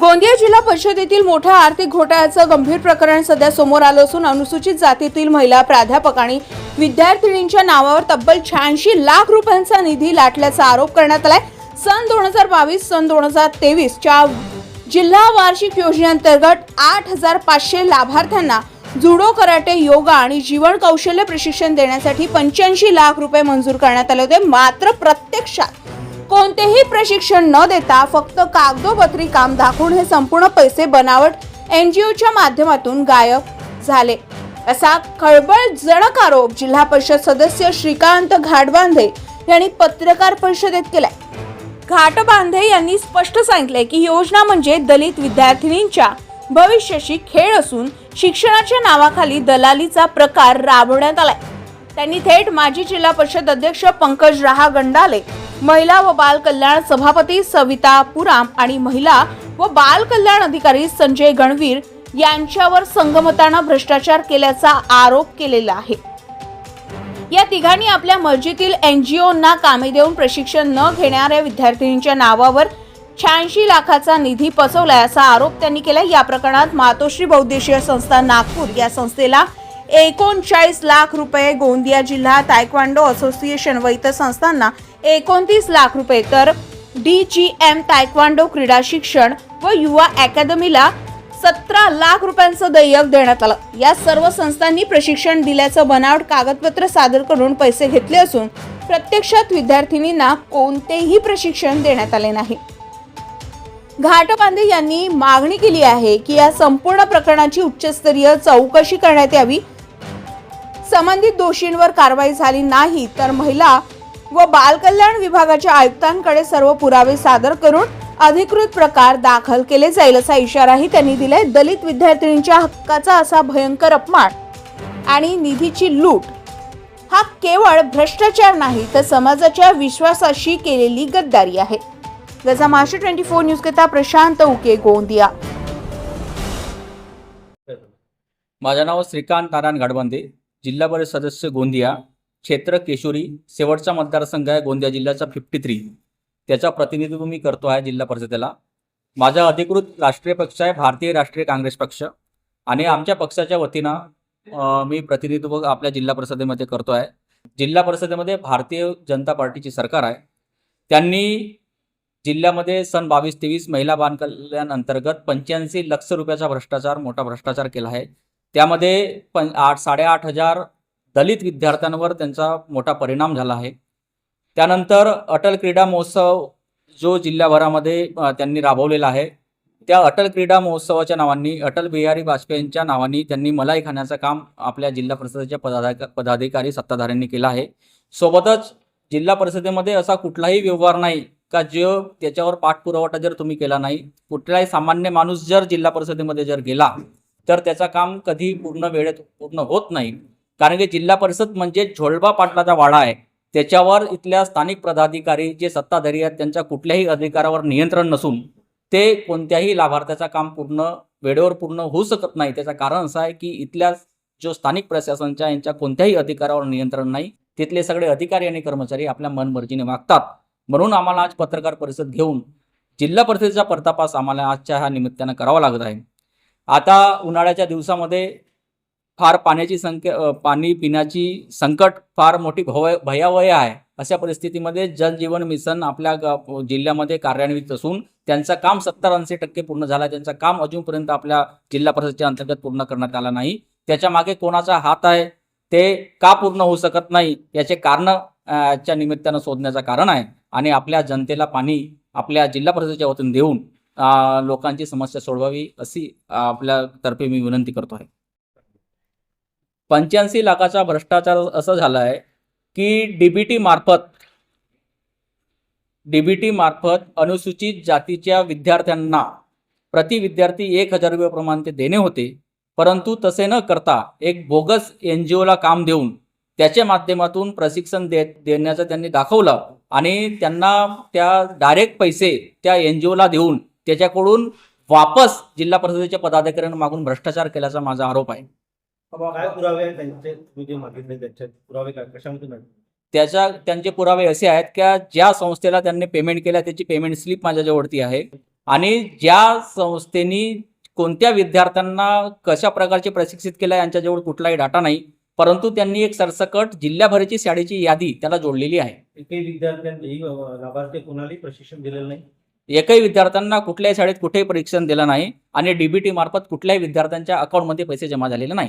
गोंदिया जिल्हा परिषदेतील मोठ्या आर्थिक घोटाळ्याचं गंभीर प्रकरण सध्या समोर आलं असून अनुसूचित जातीतील महिला प्राध्यापक आणि विद्यार्थिनींच्या नावावर तब्बल शहाऐंशी लाख रुपयांचा निधी लाटल्याचा आरोप करण्यात आलाय. सन दोन हजार बावीस सन दोन हजार तेवीसच्या जिल्हा वार्षिक योजनेअंतर्गत आठ हजार पाचशे लाभार्थ्यांना जुडो कराटे योगा आणि जीवन कौशल्य प्रशिक्षण देण्यासाठी पंच्याऐंशी लाख रुपये मंजूर करण्यात आले होते. मात्र प्रत्यक्षात कोणतेही प्रशिक्षण न देता फक्त कागदोपत्री काम दाखवून हे संपूर्ण पैसे बनावट एनजीओच्या माध्यमातून गायब झाले. असा खळबळजनक आरोप जिल्हा परिषद सदस्य श्रीकांत घाटबांधे यांनी पत्रकार परिषदेत केलाय. घाटबांधे यांनी स्पष्ट सांगितले की योजना म्हणजे दलित विद्यार्थिनींच्या भविष्याशी खेळ असून शिक्षणाच्या नावाखाली दलालीचा प्रकार राबवण्यात आलाय. त्यांनी थेट माजी जिल्हा परिषद अध्यक्ष पंकज रहा गंडाले महिला व बाल कल्याण सभापती सविता पुराम आणि महिला व बाल कल्याण अधिकारी संजय गणवीर यांच्यावर संगमतानं भ्रष्टाचार केल्याचा आरोप केलेला आहे. या तिघांनी आपल्या मर्जीतील एनजीओना कामे देऊन प्रशिक्षण न घेणाऱ्या विद्यार्थिनींच्या नावावर शहाऐंशी लाखाचा निधी पसवलाय असा आरोप त्यांनी केला. या प्रकरणात मातोश्री बहुद्देशीय संस्था नागपूर या संस्थेला एकोणचाळीस लाख रुपये गोंदिया जिल्हा तायक्वांडो असोसिएशन व इतर संस्थांना एकोणतीस लाख रुपये. तर डी जी एम तायक्वांडो क्रीडा शिक्षण व युवा अकॅदमीला सतरा लाख रुपयांचं देयक देण्यात आलं. या सर्व संस्थांनी प्रशिक्षण दिल्याचं बनावट कागदपत्र सादर करून पैसे घेतले असून प्रत्यक्षात विद्यार्थिनींना कोणतेही प्रशिक्षण देण्यात आले नाही. घाटबांधे यांनी मागणी केली आहे की या संपूर्ण प्रकरणाची उच्चस्तरीय चौकशी करण्यात यावी. संबंधित दोषींवर कारवाई झाली नाही तर महिला व बालकल्याण विभागाच्या आयुक्तांकडे सर्व पुरावे सादर करून अधिकृत प्रकार दाखल केले जाईल असा इशाराही त्यांनी दिलाय. दलित विद्यार्थिनींच्या हक्काचा असा भयंकर अपमान आणि निधीची लूट हा केवळ भ्रष्टाचार नाही तर समाजाच्या विश्वासाशी केलेली गद्दारी आहे. गजा महाराष्ट्र ट्वेंटी फोर न्यूज करिता प्रशांत उके गोंदिया. माझं नाव श्रीकांत नारायण घाडबंदे जिल्हा परिषद सदस्य गोंदिया क्षेत्र केशोरी शेवटचा मतदारसंघ आहे गोंदिया जिल्ह्याचा फिफ्टी थ्री त्याचा प्रतिनिधित्व मी करतो आहे जिल्हा परिषदेला. माझा अधिकृत राष्ट्रीय पक्ष आहे भारतीय राष्ट्रीय काँग्रेस पक्ष. आणि आमच्या पक्षाच्या वतीनं मी प्रतिनिधित्व आपल्या जिल्हा परिषदेमध्ये करतो आहे. जिल्हा परिषदेमध्ये भारतीय जनता पार्टीची सरकार आहे. त्यांनी जिल्ह्यामध्ये सन बावीस तेवीस महिला बांधकल्याण कल्याण अंतर्गत पंच्याऐंशी लक्ष रुपयाचा भ्रष्टाचार मोठा भ्रष्टाचार केला आहे. त्यामध्ये पण आठ साडेआठ हजार दलित विद्यार्थ्यांवर त्यांचा मोठा परिणाम झाला आहे. त्यानंतर अटल क्रीडा महोत्सव जो जिल्ह्याभरामध्ये त्यांनी राबवलेला आहे त्या अटल क्रीडा महोत्सवाच्या नावांनी अटल बिहारी वाजपेयींच्या नावांनी त्यांनी मलाई खाण्याचं काम आपल्या जिल्हा परिषदेच्या पदाधिका पदाधिकारी सत्ताधाऱ्यांनी केलं आहे. सोबतच जिल्हा परिषदेमध्ये असा कुठलाही व्यवहार नाही का जो त्याच्यावर पाठपुरवठा जर तुम्ही केला नाही कुठलाही सामान्य माणूस जर जिल्हा परिषदेमध्ये जर गेला तर त्याचा काम कधी पूर्ण वेळेत पूर्ण होत नाही. कारण की जिल्हा परिषद म्हणजे झोळबा पाटलाचा वाडा आहे. त्याच्यावर इथल्या स्थानिक पदाधिकारी जे सत्ताधारी आहेत त्यांच्या कुठल्याही अधिकारावर नियंत्रण नसून ते कोणत्याही लाभार्थ्याचा काम पूर्ण वेळेवर पूर्ण होऊ शकत नाही. त्याचं कारण असं आहे की इथल्या जो स्थानिक प्रशासनच्या यांच्या कोणत्याही अधिकारावर नियंत्रण नाही. तिथले सगळे अधिकारी आणि कर्मचारी आपल्या मनमर्जीने वागतात. म्हणून आम्हाला आज पत्रकार परिषद घेऊन जिल्हा परिषदेचा पर्दापास आम्हाला आजच्या ह्या निमित्तानं करावा लागत आहे. आता उन्हाळ्याच्या दिवसामध्ये फार पाण्याची संख्या पाणी पिण्याची संकट फार मोठी भव भयावह आहे. अशा परिस्थितीमध्ये जलजीवन मिशन आपल्या ग- जिल्ह्यामध्ये कार्यान्वित असून त्यांचं काम सत्तर ऐंशी टक्के पूर्ण झालं आहे. त्यांचं काम अजूनपर्यंत आपल्या जिल्हा परिषदेच्या अंतर्गत पूर्ण करण्यात आलं नाही. त्याच्यामागे कोणाचा हात आहे ते का पूर्ण होऊ शकत नाही याचे कारण च्या निमित्तानं शोधण्याचं कारण आहे. आणि आपल्या जनतेला पाणी आपल्या जिल्हा परिषदेच्या वतीने देऊन लोकांची समस्या सोडवावी अशी आपल्या आपल्यातर्फे मी विनंती करतो आहे. पंच्याऐंशी लाखाचा भ्रष्टाचार असं झाला आहे की डीबीटी मार्फत डीबीटी मार्फत अनुसूचित जातीच्या विद्यार्थ्यांना प्रति विद्यार्थी एक हजार रुपयाप्रमाणे ते देणे होते. परंतु तसे न करता एक बोगस एन जी ओला काम देऊन त्याच्या माध्यमातून प्रशिक्षण दे देण्याचं त्यांनी दाखवलं आणि त्यांना त्या डायरेक्ट पैसे त्या एन जी ओला देऊन त्याच्याकडून वापस जिल्हा परिषदेच्या पदाधिकाऱ्यांना मागून भ्रष्टाचार केल्याचा माझा आरोप आहे. काय पुरावे आहेत त्यांचे? तुम्ही जे मागितले त्याचे पुरावे काय? कशामधून आहेत? त्याच्या त्यांचे पुरावे असे आहेत की ज्या संस्थेला त्यांनी पेमेंट केलं त्याची पेमेंट स्लिप माझ्याजवळती आहे. आणि ज्या संस्थेनी कोणत्या विद्यार्थ्यांना कशा प्रकारचे प्रशिक्षित केलं यांच्याजवळ कुठलाही डाटा नाही परंतु त्यांनी एक सरसकट जिल्ह्याभराची शाळेची यादी त्याला जोडलेली आहे. एकही विद्यार्थ्यांनी अं, लाभार्थी कोणालाही प्रशिक्षण दिलेलं नाही? एकही विद्यार्थ्यांना कुठल्याही शाळेत कुठेही परीक्षण दिलं नाही आणि डीबीटी मार्फत कुठल्याही विद्यार्थ्यांच्या अकाउंटमध्ये पैसे जमा झालेले नाही.